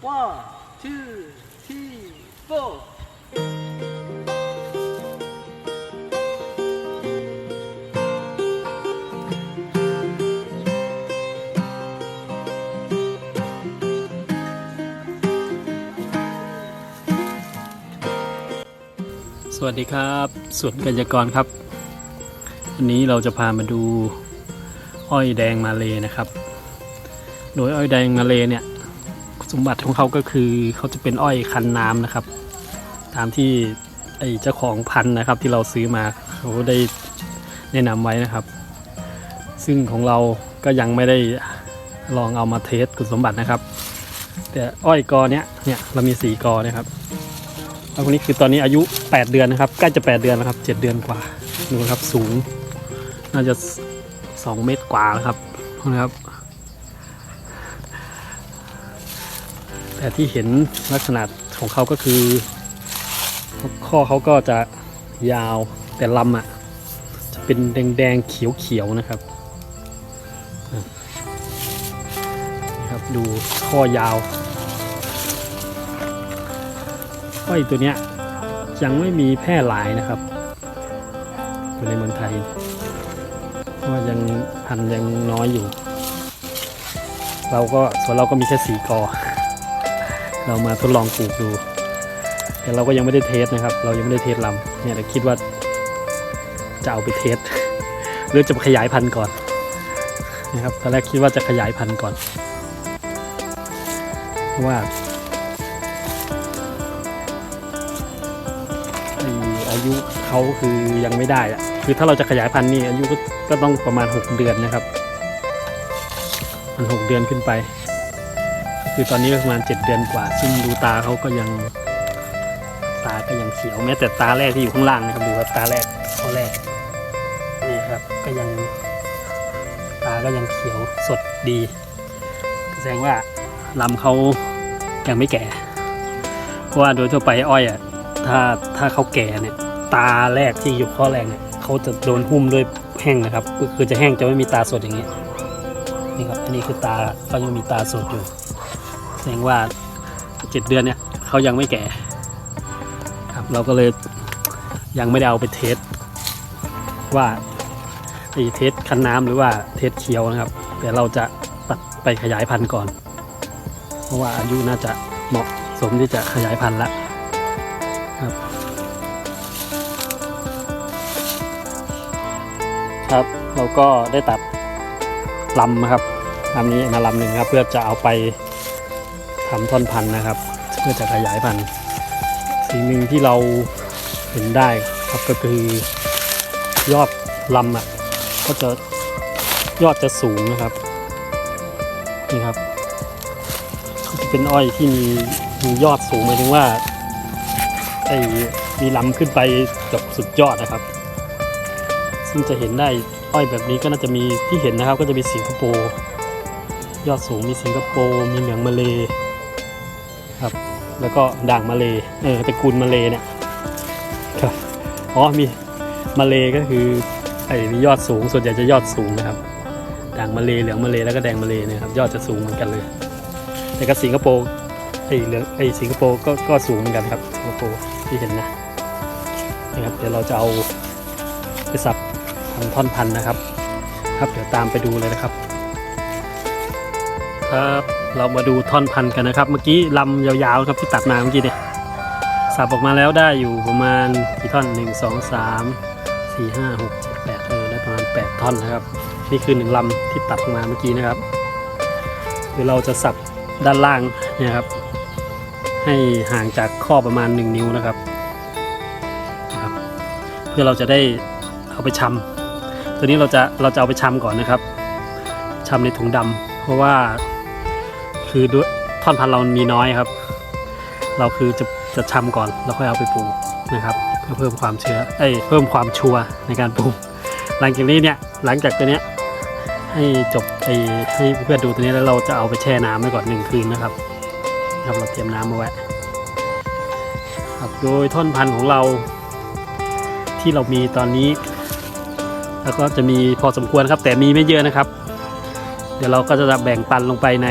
one two three four สวัสดีครับสวนกัญญกรครับ วันนี้เราจะพามาดูอ้อยแดงมาเลยนะครับ โดยอ้อยแดงมาเลยเนี่ย สมบัติของเขาก็คือเขาจะเป็นอ้อยคันน้ำนะครับ ตามที่ไอเจ้าของพันธุ์นะครับ ที่เราซื้อมาเขาได้แนะนำไว้นะครับ ซึ่งของเราก็ยังไม่ได้ลองเอามาเทสคุณสมบัตินะครับ แต่อ้อยกอเนี้ยเนี่ยเรามีสี่กอนะครับแล้วคนนี้คือตอนนี้อายุ 8 เดือนนะครับใกล้จะ 8 เดือนแล้วครับ7เดือนกว่าดูครับสูง น่าจะ 2 เมตรกว่าแล้วครับนะครับ แต่ที่เห็นลักษณะของเขาก็คือ ข้อเขาก็จะยาวแต่ลำอะ จะเป็นแดงๆเขียวๆนะครับอะครับ ดูข้อยาวอ้อยตัวเนี้ยยังไม่มีแพร่หลายนะครับอยู่ในเมืองไทยเพราะว่ายังพันยังน้อยอยู่ เราก็ส่วนเราก็มีแค่สีกอ เรามาทดลองปลูกดู แต่เราก็ยังไม่ได้เทสนะครับ เรายังไม่ได้เทสลำเนี่ยเราคิดว่าจะเอาไปเทสหรือจะขยายพันธุ์ก่อนนะครับตอนแรกคิดว่าจะขยายพันธุ์ก่อนว่าไอ้อายุเขาคือยังไม่ได้อะคือถ้าเราจะขยายพันธุ์นี่อายุก็ก็ต้องประมาณ 6 เดือนนะครับมัน6เดือนขึ้นไป คือตอนนี้ประมาณ7เดือนกว่า ซึ่งดูตาเขาก็ยังตาก็ยังเขียวแม้แต่ตาแรกที่อยู่ข้างล่างนะครับดูครับตาแรกข้อแรกนี่ครับก็ยังตาก็ยังเขียวสดดีแสดงว่าลำเขายังไม่แก่ เพราะว่าโดยทั่วไปอ้อยอะถ้าถ้าเขาแก่เนี่ยตาแรกที่อยู่ข้อแรกเนี่ยเขาจะโดนหุ้มด้วยแห้งนะครับ ก็คือจะแห้งจะไม่มีตาสดอย่างนี้นี่ครับอันนี้คือตาเขายังมีตาสดอยู่ ดงว่าเจ็ดเดือนเนี่ยเขายังไม่แก่ครับเราก็เลยยังไม่ได้เอาไปเทสว่าไอเทสคันน้ำหรือว่าเทสเคียวนะครับ แต่เราจะตัดไปขยายพันธุ์ก่อน เพราะว่าอายุน่าจะเหมาะสมที่จะขยายพันธุ์แล้วครับเราก็ได้ตัดลำนะครับลำนี้มาลำหนึ่งครับ เพื่อจะเอาไป ทำท่อนพันธุ์นะครับ เพื่อจะขยายพันธุ์สิ่งหนึ่งที่เราเห็นได้ครับก็คือยอดลำอะก็จะยอดจะสูงนะครับนี่ครับจะเป็นอ้อยที่มีมียอดสูงหมายถึงว่าไอ้มีลำขึ้นไปเกับสุดยอดนะครับ ซึ่งจะเห็นได้อ้อยแบบนี้ก็น่าจะมีที่เห็นนะครับ ก็จะมีสิงคโปร์ยอดสูงมีสิงคโปร์มีเหลืองมาเล ครับ แล้วก็ด่างมาเลเออตระกูลมาเลเนี่ยครับอ๋อมีมาเลก็คือไอ้มียอดสูงส่วนใหญ่จะยอดสูงนะครับ ด่างมาเลเหลืองมาเลแล้วก็แดงมาเลเนะครับ ยอดจะสูงเหมือนกันเลย แต่ก็สิงคโปร์ไอ้เหลืองไอ้สิงคโปร์ก็ก็สูงเหมือนกันครับสิงคโปร์ที่เห็นนะนะครับ เดี๋ยวเราจะเอาไปสับทำท่อนพันนะครับ ครับเดี๋ยวตามไปดูเลยนะครับ ครับ เรามาดูท่อนพันกันนะครับ เมื่อกี้ลำยาวๆครับที่ตัดมาเมื่อกี้เนี่ยสับออกมาแล้วได้อยู่ประมาณกี่ท่อนหนึ่งสองสามสี่ห้าหกเจ็ดแปดเออได้ประมาณแปดท่อนนะครับ นี่คือหนึ่งลำที่ตัดออกมาเมื่อกี้นะครับเดี๋ยวเราจะสับด้านล่างเนี่ยครับ ให้ห่างจากข้อประมาณ 1 นิ้วนะครับนะครับ เพื่อเราจะได้เอาไปชำตัวนี้เราจะเราจะเอาไปชำก่อนนะครับชำในถุงดำเพราะว่า คือด้วยท่อนพันธุ์เรามีน้อยครับ เราคือจะจะชำก่อนแล้วค่อยเอาไปปลูกนะครับ เพื่อเพิ่มความเชื้อเอ้ยเพิ่มความชัวในการปลูก หลังจากนี้เนี่ยหลังจากตัวเนี้ยให้จบไอ้ให้เพื่อนดูตัวนี้แล้วเราจะเอาไปแช่น้ำไว้ก่อนหนึ่งคืนนะครับครับเราเตรียมน้ำมาไว้ครับโดยท่อนพันธุ์ของเราที่เรามีตอนนี้ แล้วก็จะมีพอสมควรครับ แต่มีไม่เยอะนะครับ เดี๋ยวเราก็จะแบ่งปันลงไปใน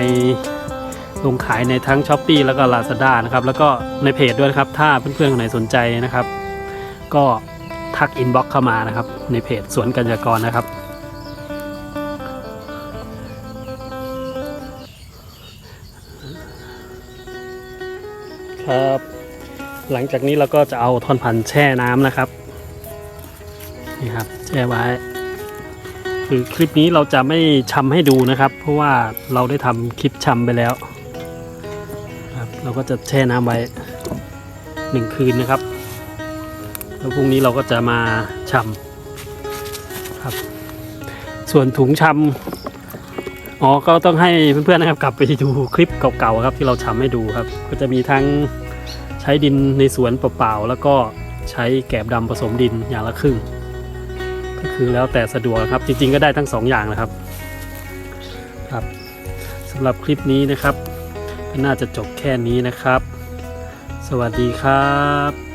ลงขายในทั้ง s h อ p e e แล้วก็ Lazada นะครับ แล้วก็ในเพจด้วยนะครับ ถ้าเพื่อนๆคนไหนสนใจนะครับ ก็ทักอินบ็อกเข้ามานะครับ ในเพจสวนกัญญากรนะครับ ครับ หลังจากนี้เราก็จะเอาท่อนพันธุ์แช่น้ำนะครับนี่ครับแช่ไว้คือคลิปนี้เราจะไม่ชำให้ดูนะครับ เพราะว่าเราได้ทำคลิปชำไปแล้ว เราก็จะแช่น้ำไว้หนึ่งคืนนะครับ แล้วพรุ่งนี้เราก็จะมาชำครับ ส่วนถุงชำอ๋อก็ต้องให้เพื่อนๆนะครับกลับไปดูคลิปเก่าๆครับ ที่เราชำให้ดูครับ ก็จะมีทั้งใช้ดินในสวนเปล่าๆแล้วก็ใช้แกบดำผสมดินอย่างละครึ่ง ก็คือแล้วแต่สะดวกครับ จริงๆก็ได้ทั้งสองอย่างนะครับครับสำหรับคลิปนี้นะครับ น่าจะจบแค่นี้นะครับ สวัสดีครับ